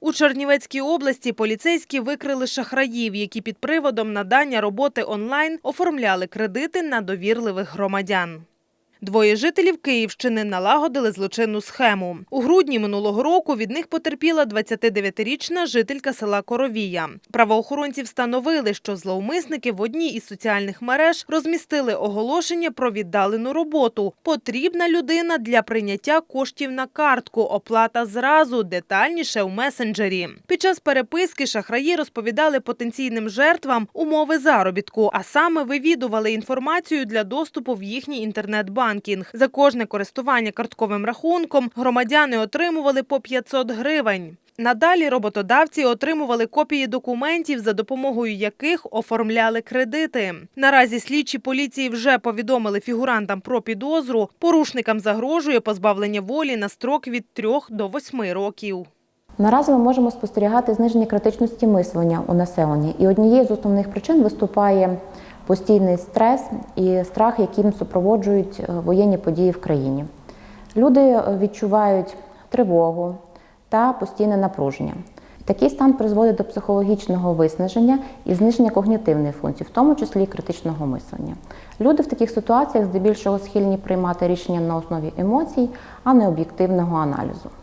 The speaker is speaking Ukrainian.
У Чернівецькій області поліцейські викрили шахраїв, які під приводом надання роботи онлайн оформляли кредити на довірливих громадян. Двоє жителів Київщини налагодили злочинну схему. У грудні минулого року від них потерпіла 29-річна жителька села Коровія. Правоохоронці встановили, що зловмисники в одній із соціальних мереж розмістили оголошення про віддалену роботу. Потрібна людина для прийняття коштів на картку. Оплата зразу детальніше у месенджері. Під час переписки шахраї розповідали потенційним жертвам умови заробітку, а саме вивідували інформацію для доступу в їхній інтернет-банкінг. За кожне користування картковим рахунком громадяни отримували по 500 гривень. Надалі роботодавці отримували копії документів, за допомогою яких оформляли кредити. Наразі слідчі поліції вже повідомили фігурантам про підозру. Порушникам загрожує позбавлення волі на строк від 3 до 8 років. Наразі ми можемо спостерігати зниження критичності мислення у населенні, і однією з основних причин виступає постійний стрес і страх, яким супроводжують е, воєнні події в країні. Люди е, відчувають тривогу та постійне напруження. Такий стан призводить до психологічного виснаження і зниження когнітивної функції, в тому числі критичного мислення. Люди в таких ситуаціях здебільшого схильні приймати рішення на основі емоцій, а не об'єктивного аналізу.